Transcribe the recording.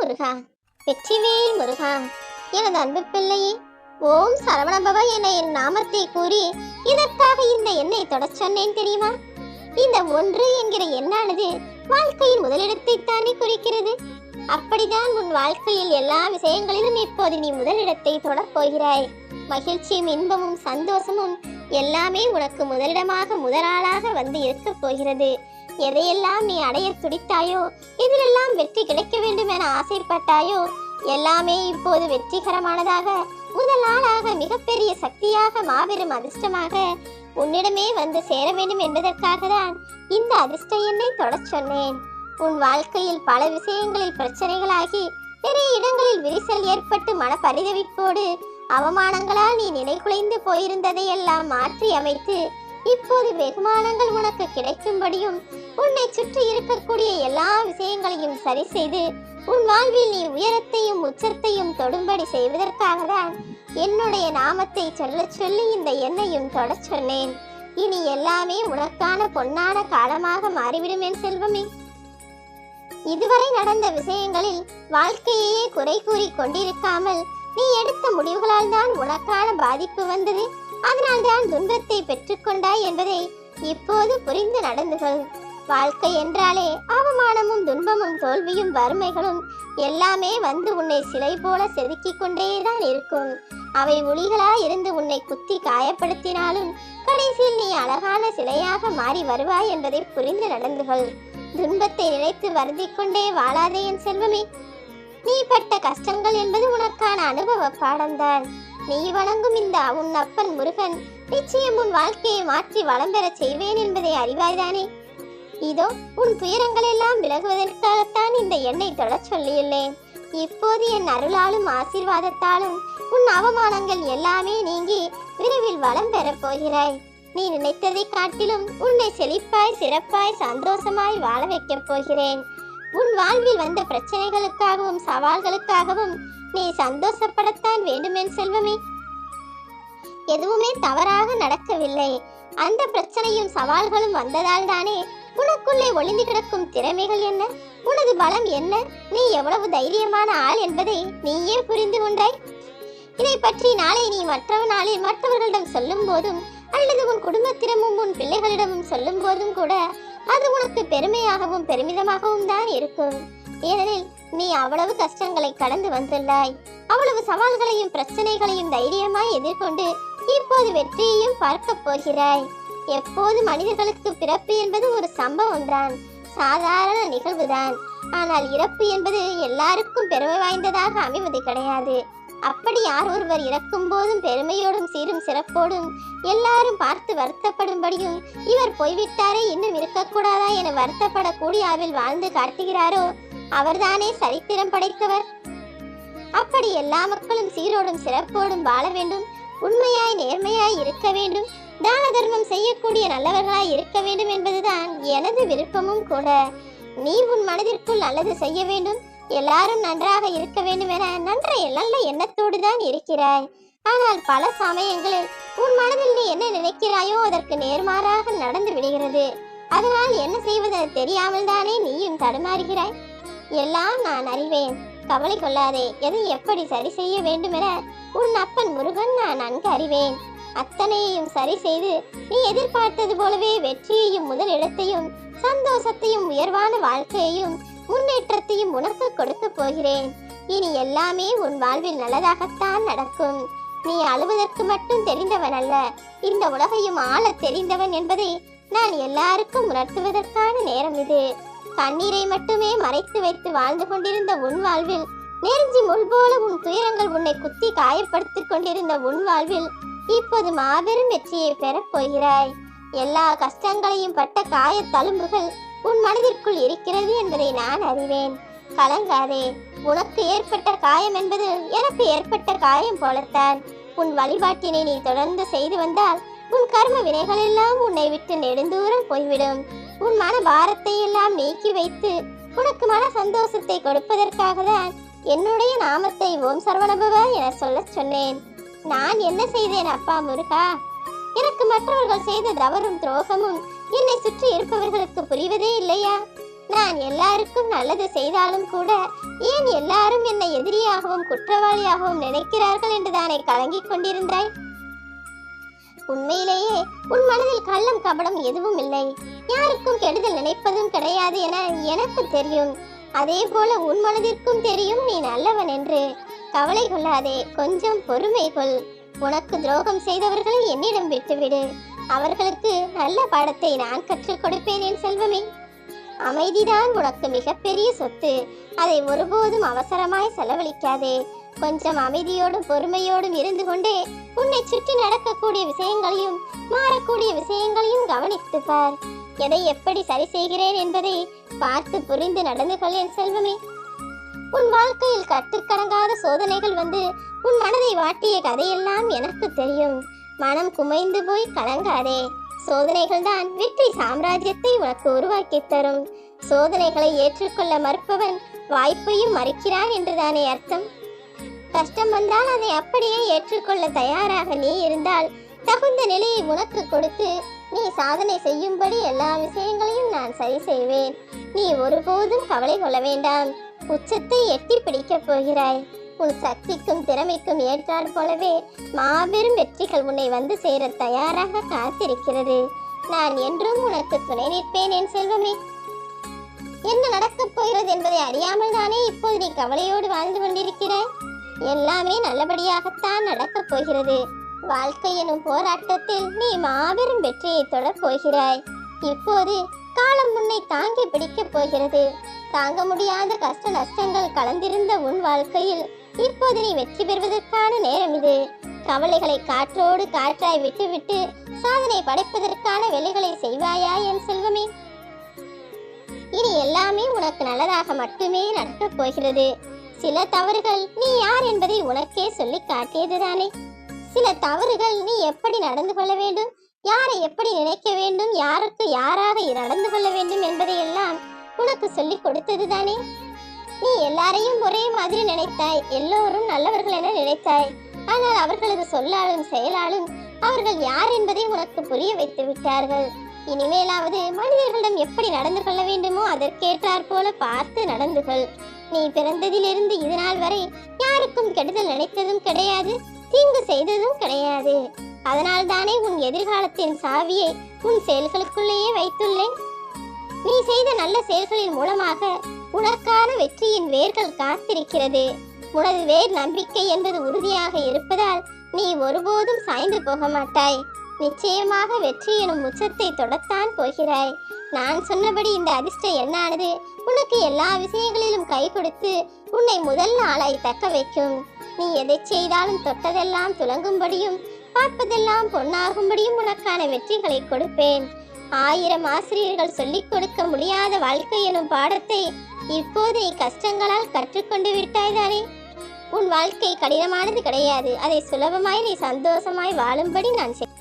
முருகா. வெற்றிவேல் முருகா. எனது அன்பு பிள்ளையே ஓம் சரவணபவ என என் நாமத்தை கூறி இதற்காக இந்த எண்ணை தொடச் சொன்னேன் தெரியுமா? இந்த ஒன்று என்கிற எண்ணானது வாழ்க்கையின் முதலிடத்தை தானே குறிக்கிறது. அப்படிதான் உன் வாழ்க்கையில் எல்லா விஷயங்களிலும் இப்போது நீ முதலிடத்தை தொடப் போகிறாய். மகிழ்ச்சியும் இன்பமும் சந்தோஷமும் எல்லாமே உனக்கு முதலிடமாக முதலாளாக வந்து இருக்கப் போகிறது. எதையெல்லாம் நீ அடைய துடித்தாயோ எதிலெல்லாம் வெற்றி கிடைக்க வேண்டும் என ஆசைப்பட்டாயோ எல்லாமே இப்போது வெற்றிகரமானதாக முதல் ஆளாக மிகப்பெரிய சக்தியாக மாபெரும் அதிர்ஷ்டமாக உன்னிடமே வந்து சேர வேண்டும் என்பதற்காக தான் இந்த அதிர்ஷ்ட எண்ணை தொடச் சொன்னேன். உன் வாழ்க்கையில் பல விஷயங்களில் பிரச்சனைகளாகி நிறைய இடங்களில் விரிசல் ஏற்பட்டு மன பரிதவிப்போடு அவமானங்களால் நீ நிலைகுலைந்து போயிருந்ததையெல்லாம் மாற்றி அமைத்து இப்போது வெகுமானங்கள் உனக்கு கிடைக்கும்படியும் உன்னை சுற்றி இருக்கக்கூடிய எல்லா விஷயங்களையும் சரி செய்து உன் வாழ்வில் நீ உயரத்தையும் உச்சத்தையும் தொடும்படி செய்வதற்காக தான் என்னுடைய நாமத்தை சொல்ல சொல்லி இந்த எண்ணையும் தொடச் சொன்னேன். இனி எல்லாமே உனக்கான பொன்னான காலமாக மாறிவிடும் என் செல்வமே. இதுவரை நடந்த விஷயங்களில் வாழ்க்கையே குறை கூறி கொண்டிருக்காமல் நீ எடுத்த முடிவுகளால் தான் உனக்கான பாதிப்பு வந்தது. அதனால் தான் துன்பத்தை பெற்றுக்கொண்டாய் என்பதை இப்போது புரிந்து நடந்து கொள் வாழ்க்கை என்றாலே அவமானமும் துன்பமும் தோல்வியும் வறுமைகளும் எல்லாமே வந்து உன்னை சிலை போல செதுக்கிக் கொண்டேதான் இருக்கும். அவை ஒளிகளா இருந்து உன்னை குத்தி காயப்படுத்தினாலும் கடைசியில் நீ அழகான சிலையாக மாறி வருவாய் என்பதை புரிந்து நடந்து கொள் துன்பத்தை நினைத்து வருந்திக்கொண்டே வாழாதே என் செல்வமே. நீ பட்ட கஷ்டங்கள் என்பது உனக்கான அனுபவ பாடம்தான் நீ வணங்கும் இந்த உன் அப்பன் முருகன் நிச்சயம் உன் வாழ்க்கையை மாற்றி வளம் பெறச் செய்வேன் என்பதை அறிவாய்தானே. இதோ உன் துயரங்கள் எல்லாம் விலகுவதற்காகத்தான் இந்த எண்ணெய் தொடச் சொல்லியுள்ளேன். இப்போது என் அருளாலும் ஆசீர்வாதத்தாலும் உன் அவமானங்கள் எல்லாமே நீங்கி விரைவில் வளம் பெறப் போகிறாய். நீ நினைத்ததை காட்டிலும் உன்னை செழிப்பாய் சிறப்பாய் சந்தோஷமாய் வாழ வைக்கப் போகிறேன். உன் வாழ்வில் வந்த பிரச்சனைகளுக்காகவும் சவால்களுக்காகவும் நீ சந்தோஷப்படத்தான் வேண்டுமென் செல்வமே. எதுவுமே தவறாக நடக்கவில்லை. அந்த பிரச்சனையும் சவால்களும் வந்ததால் தானே உனக்குள்ளே ஒளிந்து கிடக்கும் திறமைகள் என்ன? உனது பலம் என்ன? நீ எவ்வளவு தைரியமான ஆள் என்பதை நீயே புரிந்து கொண்டாய். இதை பற்றி நாளை நீ மற்றவ நாளில் மற்றவர்களிடம் சொல்லும் போதும் அல்லது உன் குடும்பத்திடமும் உன் பிள்ளைகளிடமும் சொல்லும் போதும் கூட அது உனக்கு பெருமையாகவும் பெருமிதமாகவும் தான் இருக்கும். ஏனெனில் நீ அவ்வளவு கஷ்டங்களை கடந்து வந்துள்ளாய். அவ்வளவு சவால்களையும் பிரச்சனைகளையும் தைரியமாய் எதிர்கொண்டு இப்போது வெற்றியையும் பார்க்க போகிறாய். எப்போது மனிதர்களுக்கு பிறப்பு என்பது ஒரு சம்பவம் தான் சாதாரண நிகழ்வுதான். ஆனால் இறப்பு என்பது எல்லாருக்கும் பெருமை வாய்ந்ததாக அமைவது கிடையாது. அப்படி யார் ஒருவர் இறக்கும் போதும் பெருமையோடும் சீரும் சிறப்போடும் எல்லாரும் பார்த்து வருத்தப்படும்படியும் இவர் போய்விட்டாரே இன்னும் இருக்கக்கூடாதா என வருத்தப்படக்கூடிய அளவில் வாழ்ந்து காட்டுகிறாரோ அவர்தானே சரித்திரம் படைத்தவர். அப்படி எல்லா மக்களும் சீரோடும் சிறப்போடும் வாழ வேண்டும் உண்மையாய் நேர்மையாய் இருக்க வேண்டும் தான தர்மம் செய்யக்கூடிய நல்லவர்களாய் இருக்க வேண்டும் என்பதுதான் எனது விருப்பமும் கூட. நீ உன் மனதிற்குள் நல்லது செய்ய வேண்டும். எல்லாரும் நன்றாக இருக்க வேண்டும் என நன்ற நல்ல எண்ணத்தோடு தான் இருக்கிறாய். ஆனால் பல சமயங்களில் உன் மனதில் நீ என்ன நினைக்கிறாயோ அதற்கு நேர்மாறாக நடந்து விடுகிறது. அதனால் என்ன செய்வது தெரியாமல் தானே நீயும் தடுமாறுகிறாய். எல்லாம் நான் அறிவேன். கவலை கொள்ளாதே. எதை எப்படி சரி செய்ய வேண்டும் என உன் அப்பன் முருகன் நான் நன்கு அறிவேன். அத்தனையையும் சரி செய்து நீ எதிர்பார்த்தது போலவே வெற்றியையும் முதலிடத்தையும் சந்தோஷத்தையும் உயர்வான வாழ்க்கையையும் முன்னேற்றத்தையும் உனக்கு கொடுக்க போகிறேன். இனி எல்லாமே உன் வாழ்வில் நல்லதாகத்தான் நடக்கும். நீ அழுவதற்கு மட்டும் தெரிந்தவன் அல்ல இந்த உலகையும் ஆளத் தெரிந்தவன் என்பதை நான் எல்லாருக்கும் உணர்த்துவதற்கான நேரம் இது. கண்ணீரை மட்டுமே மறைத்து வைத்து வாழ்ந்து கொண்டிருந்த உன் வாழ்வில் நெருஞ்சி முள் போல உன் துயரங்கள் உன்னை குத்தி காயப்படுத்திக் கொண்டிருந்த உன் வாழ்வில் இப்போது மாபெரும் வெற்றியை பெறப் போகிறாய். எல்லா கஷ்டங்களையும் பட்ட காய தழும்புகள் உன் மனதிற்குள் இருக்கிறது என்பதை நான் அறிவேன். கலங்காதே. உனக்கு ஏற்பட்ட காயம் என்பது எனக்கு ஏற்பட்ட காயம் போலத்தான். உன் வழிபாட்டினை நீ தொடர்ந்து செய்து வந்தால் உன் கர்ம வினைகள் எல்லாம் உன்னை விட்டு நெடுந்தூரம் போய்விடும். உன் மன பாரத்தை எல்லாம் நீக்கி வைத்து உனக்கு மன சந்தோஷத்தை கொடுப்பதற்காக தான் என்னுடைய நாமத்தை ஓம் சரவணபவ என சொல்லச் சொன்னேன். நான் என்ன செய்தேன் அப்பா முருகா? எனக்கு மற்றவர்கள் செய்த தவறும் துரோகமும் என்னை சுற்றி இருப்பவர்களுக்கு புரிவதே இல்லையா? நான் எல்லாருக்கும் நல்லது செய்தாலும் கூட ஏன் எல்லாரும் என்னை எதிரியாகவும் குற்றவாளியாகவும் நினைக்கிறார்கள் என்று தானே கலங்கிக் கொண்டிருந்தாய்? உண்மையிலேயே உன் மனதில் கள்ளம் கபடம் எதுவும் இல்லை. யாருக்கும் கெடுதல் நினைப்பதும் கிடையாது என எனக்கு தெரியும். அதே போல உன் மனதிற்கும் தெரியும் நீ நல்லவன் என்று. கவலை கொள்ளாதே கொஞ்சம் பொறுமை கொள். உனக்கு துரோகம் செய்தவர்களை என்னிடம் விட்டுவிடு. அவர்களுக்கு நல்ல பாடத்தை நான் கற்றுக் கொடுப்பேன் என் செல்வமே. அமைதிதான் உனக்கு மிகப்பெரிய சொத்து. அதை ஒருபோதும் அவசரமாய் செலவழிக்காதே. கொஞ்சம் அமைதியோடும் பொறுமையோடும் இருந்து கொண்டே உன்னை சுற்றி நடக்கக்கூடிய விஷயங்களையும் மாறக்கூடிய விஷயங்களையும் கவனித்து பார். எதை எப்படி சரி செய்கிறேன் என்பதை பார்த்து புரிந்து நடந்து கொள் என் செல்வமே. உன் வாழ்க்கையில் கட்டுக்கடங்காத சோதனைகள் வந்து உன் மனதை வாட்டிய கதையெல்லாம் எனக்கு தெரியும். மனம் குமைந்து போய் கலங்காதே. சோதனைகள் தான் வெற்றி சாம்ராஜ்யத்தை உனக்கு உருவாக்கி தரும். சோதனைகளை ஏற்றுக்கொள்ள மறுப்பவன் வாய்ப்பையும் மறுக்கிறான் என்றுதானே அர்த்தம்? கஷ்டம் வந்தால் அதை அப்படியே ஏற்றுக்கொள்ள தயாராக நீ இருந்தால் தகுந்த நிலையை உனக்கு கொடுத்து நீ சாதனை செய்யும்படி எல்லா விஷயங்களையும் நான் சரி செய்வேன். நீ ஒருபோதும் கவலை கொள்ள வேண்டாம். உச்சத்தை எட்டி பிடிக்கப் போகிறாய். உன் சக்திக்கும் திறமைக்கும் ஏற்றாற் போலவே மாபெரும் வெற்றிகள் உன்னை வந்து சேர தயாராக காத்திருக்கிறது. நான் என்றும் உனக்கு துணை நிற்பேன் என் செல்வமே. என்ன நடக்கப் போகிறது என்பதை அறியாமல் தானே இப்போது நீ கவலையோடு வாழ்ந்து கொண்டிருக்கிறாய்? எல்லாமே நல்லபடியாகத்தான் நடக்கப் போகிறது. வாழ்க்கை எனும் போராட்டத்தில் நீ மாபெரும் வெற்றியை தொடப் போகிறாய். இப்போது காலம் உன்னை தாங்கி பிடிக்கப் போகிறது. தாங்க முடியாத கஷ்ட நஷ்டங்கள் கலந்திருந்த உன் வாழ்க்கையில் இப்போது நீ வெற்றி பெறுவதற்கான நேரம் இது. கவலைகளை காற்றோடு காற்றாய் விட்டுவிட்டு சாதனை படைப்பதற்கான வேலைகளை செய்வாயா என் செல்வமே? இனி எல்லாமே உனக்கு நல்லதாக மட்டுமே நடக்கப் போகிறது. சில தவறுகள் நீ யார் என்பதை உனக்கே சொல்லி காட்டியதுதானே. சில தவறுகள் நீ எப்படி நடந்து கொள்ள வேண்டும்? யாரை எப்படி நினைக்க வேண்டும் யாருக்கு யாராக நடந்து கொள்ள வேண்டும் என்பதை எல்லாம் உனக்கு சொல்லி கொடுத்ததுதானே? நீ எல்லாரையும் ஒரே மாதிரி நினைத்தாய் எல்லோரும் நல்லவர்கள் என நினைத்தாய். ஆனால் அவர்களது சொல்லாலும் செயலாலும் அவர்கள் யார் என்பதை உனக்கு புரிய வைத்து விட்டார்கள். இனிமேலாவது மனிதர்களிடம் எப்படி நடந்து கொள்ள வேண்டுமோ அதற்கேற்றாற் போல பார்த்து நடந்துகள். நீ பிறந்ததிலிருந்து இது நாள் வரை யாருக்கும் கெடுதல் நினைத்ததும் கிடையாது. தீங்கு செய்ததும் கிடையாது. அதனால் தானே உன் எதிர்காலத்தின் சாவியை உன் செயல்களுக்குள்ளேயே வைத்துள்ளேன். நீ செய்த நல்ல செயல்களின் மூலமாக உனக்கான வெற்றியின் வேர்கள் காத்திருக்கிறது. உனது வேர் நம்பிக்கை என்பது உறுதியாக இருப்பதால் நீ ஒருபோதும் சாய்ந்து போக மாட்டாய். நிச்சயமாக வெற்றி எனும் உச்சத்தை தொடத்தான் போகிறாய். நான் சொன்னபடி இந்த அதிர்ஷ்டம் என்ன ஆனது உனக்கு எல்லா விஷயங்களிலும் கை கொடுத்து உன்னை முதல் நாளாய் தக்க வைக்கும். நீ எதை செய்தாலும் தொட்டதெல்லாம் துலங்கும்படியும் பார்ப்பதெல்லாம் பொன்னாகும்படியும் உனக்கான வெற்றிகளை கொடுப்பேன். ஆயிரம் ஆசிரியர்கள் சொல்லிக் கொடுக்க முடியாத வாழ்க்கை எனும் பாடத்தை இப்போதை கஷ்டங்களால் கற்றுக்கொண்டு விட்டாய்தானே உன் வாழ்க்கை கடினமானது கிடையாது. அதை சுலபமாய் நீ சந்தோஷமாய் வாழும்படி நான் செய்